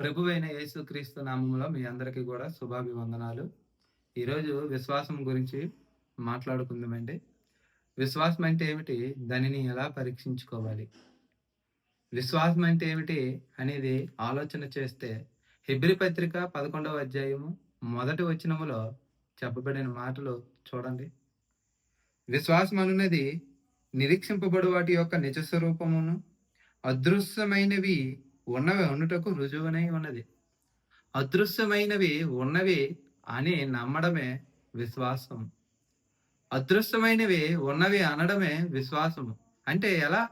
ప్రభువైన యేసుక్రీస్తు నామంలో మీ అందరికీ కూడా శుభాభివందనాలు. ఈరోజు విశ్వాసం గురించి మాట్లాడుకుందామండి. విశ్వాసం అంటే ఏమిటి? దానిని ఎలా పరీక్షించుకోవాలి? విశ్వాసం అంటే ఏమిటి అనేది ఆలోచన చేస్తే హెబ్రి పత్రిక పదకొండవ అధ్యాయము మొదటి వచనములో చెప్పబడిన మాటలు చూడండి. విశ్వాసం అనున్నది నిరీక్షింపబడు వాటి యొక్క నిజ స్వరూపమును అదృశ్యమైనవి ఉన్నవి ఉండుటకు రుజువునై ఉన్నది. అదృశ్యమైనవి ఉన్నవి అని నమ్మడమే విశ్వాసం అదృశ్యమైనవి ఉన్నవి అనడమే విశ్వాసము. అంటే ఎలా?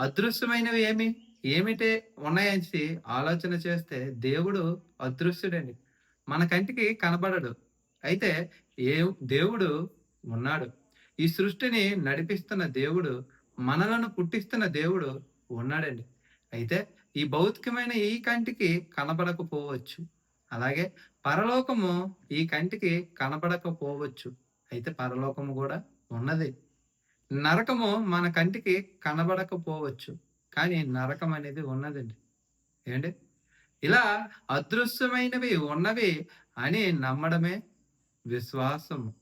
అదృశ్యమైనవి ఏమి? ఏమిటి ఉన్నాయని ఆలోచన చేస్తే దేవుడు అదృశ్యుడండి మన కంటికి కనబడడు. అయితే ఏ దేవుడు ఉన్నాడు. ఈ సృష్టిని నడిపిస్తున్న దేవుడు మనలను పుట్టిస్తున్న దేవుడు ఉన్నాడండి. అయితే ఈ భౌతికమైన ఈ కంటికి కనబడకపోవచ్చు. అలాగే పరలోకము ఈ కంటికి కనబడకపోవచ్చు. అయితే పరలోకము కూడా ఉన్నది. నరకము మన కంటికి కనబడకపోవచ్చు. కానీ నరకం అనేది ఉన్నదండి. ఏంటి ఇలా అదృశ్యమైనవి ఉన్నవి అని నమ్మడమే విశ్వాసము.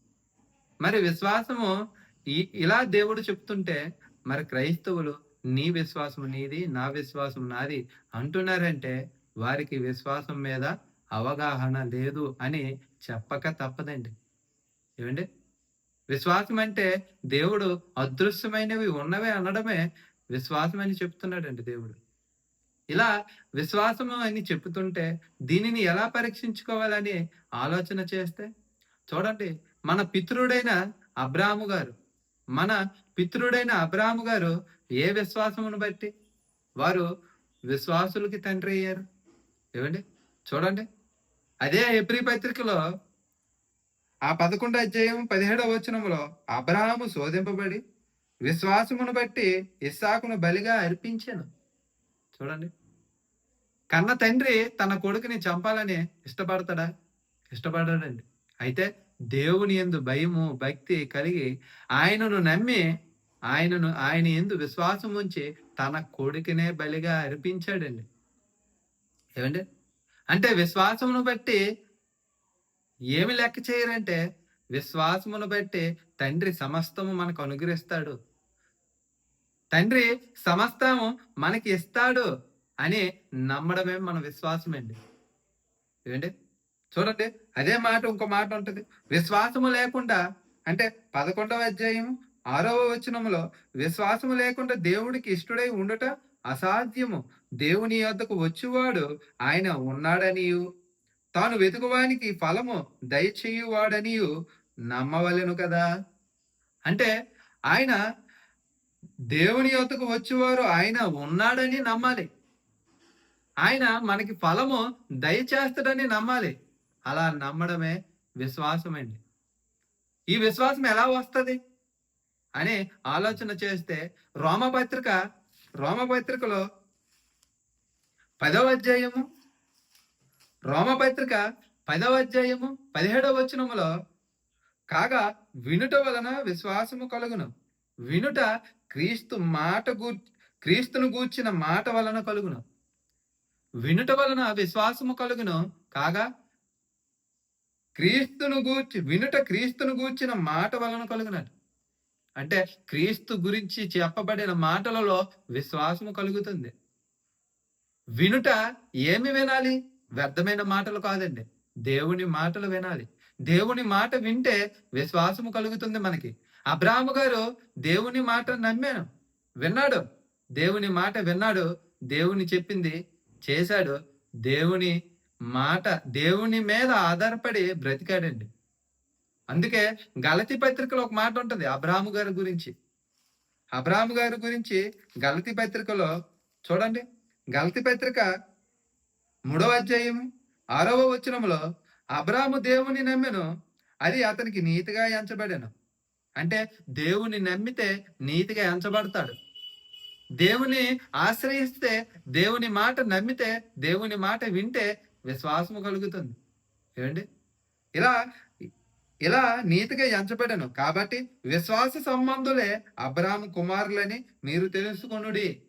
మరి విశ్వాసము ఈ ఇలా దేవుడు చెప్తుంటే మరి క్రైస్తవులు నీ విశ్వాసం నీది నా విశ్వాసం నాది అంటున్నారంటే వారికి విశ్వాసం మీద అవగాహన లేదు అని చెప్పక తప్పదండి. ఏమండి? విశ్వాసం అంటే దేవుడు అదృశ్యమైనవి ఉన్నవే అనడమే విశ్వాసం అని చెప్తున్నాడండి దేవుడు. ఇలా విశ్వాసము అని చెప్తుంటే దీనిని ఎలా పరీక్షించుకోవాలని ఆలోచన చేస్తే? చూడండి మన పితృడైన అబ్రాము గారు మన పితృడైన అబ్రాము గారు ఏ విశ్వాసమును బట్టి? వారు విశ్వాసులకి తండ్రి అయ్యారు. ఏమండి? చూడండి. అదే ఏప్రి పత్రికలో ఆ పదకొండు అధ్యాయం పదిహేడవ వచనంలో అబ్రహాము శోధింపబడి విశ్వాసమును బట్టి ఇస్సాకును బలిగా అర్పించాను. చూడండి. కన్న తండ్రి తన కొడుకుని చంపాలని ఇష్టపడతాడా? ఇష్టపడాడండి. అయితే దేవుని ఎందు భయము భక్తి కలిగి ఆయనను నమ్మి ఆయనను ఆయన ఎందు విశ్వాసం ఉంచి తన కొడుకునే బలిగా అర్పించాడండి. ఏమండి? అంటే విశ్వాసమును బట్టి ఏమి లెక్క చేయరంటే విశ్వాసమును బట్టి తండ్రి సమస్తము మనకు అనుగ్రహిస్తాడు. తండ్రి సమస్తము మనకి ఇస్తాడు అని నమ్మడమే మన విశ్వాసం అండి ఏమండి? చూడండి అదే మాట ఇంకో మాట ఉంటుంది. విశ్వాసము లేకుండా అంటే పదకొండవ అధ్యాయం ఆరవ వచనములో విశ్వాసము లేకుండా దేవుడికి ఇష్టడై ఉండట అసాధ్యము. దేవుని యొద్దకు వచ్చువాడు ఆయన ఉన్నాడనియు. తాను వెతుకువానికి ఫలము దయచేయువాడనియు నమ్మవలెను కదా? అంటే ఆయన దేవుని యొద్దకు వచ్చేవారు ఆయన ఉన్నాడని నమ్మాలి. ఆయన మనకి ఫలము దయచేస్తాడని నమ్మాలి. అలా నమ్మడమే విశ్వాసం అండి ఈ విశ్వాసం ఎలా వస్తుంది? అనే ఆలోచన చేస్తే రోమపత్రిక రోమపత్రికలో పదవ అధ్యాయము రోమపత్రిక పదవ అధ్యాయము పదిహేడవ వచనములో కాగా వినుట వలన విశ్వాసము కలుగును. వినుట క్రీస్తు మాట గూ క్రీస్తును గూర్చిన మాట వలన కలుగును. వినుట వలన విశ్వాసము కలుగును కాగా క్రీస్తును గూర్చి వినుట క్రీస్తును గూర్చిన మాట వలన కలుగునట్టు. అంటే క్రీస్తు గురించి చెప్పబడిన మాటలలో విశ్వాసము కలుగుతుంది. వినుట ఏమి వినాలి? వ్యర్థమైన మాటలు కాదండి. దేవుని మాటలు వినాలి. దేవుని మాట వింటే విశ్వాసము కలుగుతుంది మనకి. అబ్రాహ్మ గారు దేవుని మాట నమ్మాను. విన్నాడు. దేవుని మాట విన్నాడు. దేవుని చెప్పింది చేశాడు. దేవుని మాట దేవుని మీద ఆధారపడి బ్రతికాడండి. అందుకే గలతి పత్రికలో ఒక మాట ఉంటుంది అబ్రాహము గారి గురించి. అబ్రాహము గారి గురించి గలతి పత్రికలో చూడండి గలతి పత్రిక మూడవ అధ్యాయం ఆరవ వచనంలో అబ్రాహము దేవుని నమ్మెను అది అతనికి నీతిగా ఎంచబడాను. అంటే దేవుని నమ్మితే నీతిగా ఎంచబడతాడు. దేవుని ఆశ్రయిస్తే దేవుని మాట నమ్మితే దేవుని మాట వింటే విశ్వాసము కలుగుతుంది. ఏమండి? ఇలా ఇలా నీతిగా ఎంచబడను. కాబట్టి విశ్వాస సంబంధులే అబ్రాహం కుమారులని మీరు తెలుసుకొనుడి.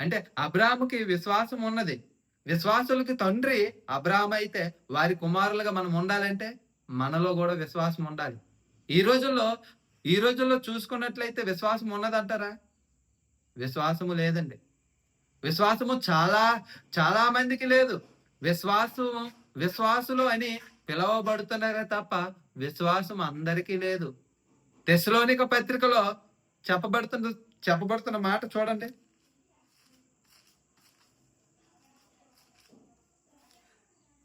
అంటే అబ్రాహ్ముకి విశ్వాసం ఉన్నది. విశ్వాసులకి తండ్రి అబ్రాహం అయితే వారి కుమారులుగా మనం ఉండాలంటే మనలో కూడా విశ్వాసం ఉండాలి. ఈ రోజుల్లో ఈ రోజుల్లో చూసుకున్నట్లయితే విశ్వాసం ఉన్నదంటారా? విశ్వాసము లేదండి. విశ్వాసము చాలా చాలా మందికి లేదు. విశ్వాసము విశ్వాసులు అని పిలవబడుతున్నారే తప్ప విశ్వాసం అందరికీ లేదు. తెశలోనిక పత్రికలో చెప్పబడుతున్న చెప్పబడుతున్న మాట చూడండి.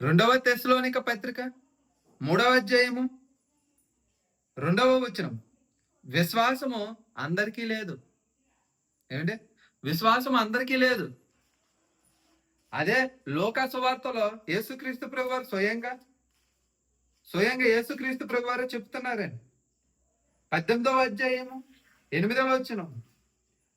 రెండవ తెశలోనిక పత్రిక మూడవ అధ్యాయము రెండవ వచనం. విశ్వాసము అందరికీ లేదు. ఏమండి? విశ్వాసం అందరికీ లేదు. అదే లోకాసు సువార్తలో యేసుక్రీస్తు ప్రభు వారు స్వయంగా స్వయంగా యేసుక్రీస్తు ప్రభు వారు చెప్తున్నారండి పద్దెనిమిదవ అధ్యాయము ఎనిమిదవ వచ్చిన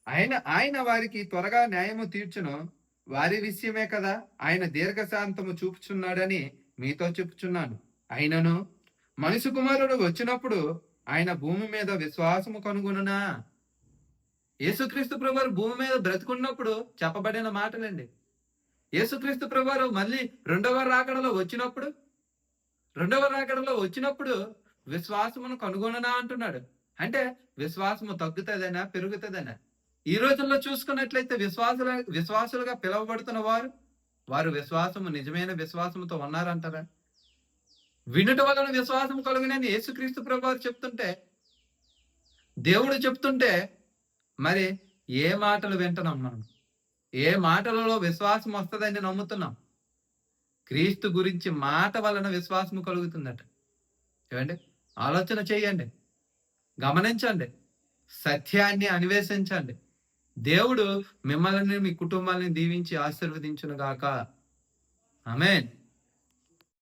ఆయన ఆయన వారికి త్వరగా న్యాయము తీర్చును. వారి విషయమే కదా ఆయన దీర్ఘశాంతము చూపుచున్నాడని మీతో చెప్పుచున్నాను. అయినను మనిషి కుమారుడు వచ్చినప్పుడు ఆయన భూమి మీద విశ్వాసము కనుగొనునా? యేసుక్రీస్తు ప్రభువారు భూమి మీద బ్రతుకున్నప్పుడు చెప్పబడిన మాటలండి. యేసుక్రీస్తు ప్రభువారు మళ్ళీ రెండవ రాకడలో వచ్చినప్పుడు రెండవ రాకడలో వచ్చినప్పుడు విశ్వాసమును కనుగొననా అంటున్నాడు. అంటే విశ్వాసము తగ్గుతుందనా పెరుగుతుందనా? ఈ రోజుల్లో చూసుకున్నట్లయితే విశ్వాసుల విశ్వాసులుగా పిలువబడుతున్న వారు వారు విశ్వాసము నిజమైన విశ్వాసముతో ఉన్నారంటారా? వినుట వలన విశ్వాసం కలుగునని యేసుక్రీస్తు ప్రభు చెప్తుంటే దేవుడు చెప్తుంటే మరి ఏ మాటలు వింటున్నాం మనం? ఏ మాటలలో విశ్వాసం వస్తుందని నమ్ముతున్నాం? క్రీస్తు గురించి మాట వలన విశ్వాసము కలుగుతుందట. ఏమండి? ఆలోచన చేయండి. గమనించండి. సత్యాన్ని అన్వేషించండి. దేవుడు మిమ్మల్ని మీ కుటుంబాన్ని దీవించి ఆశీర్వదించును గాక ఆమెన్.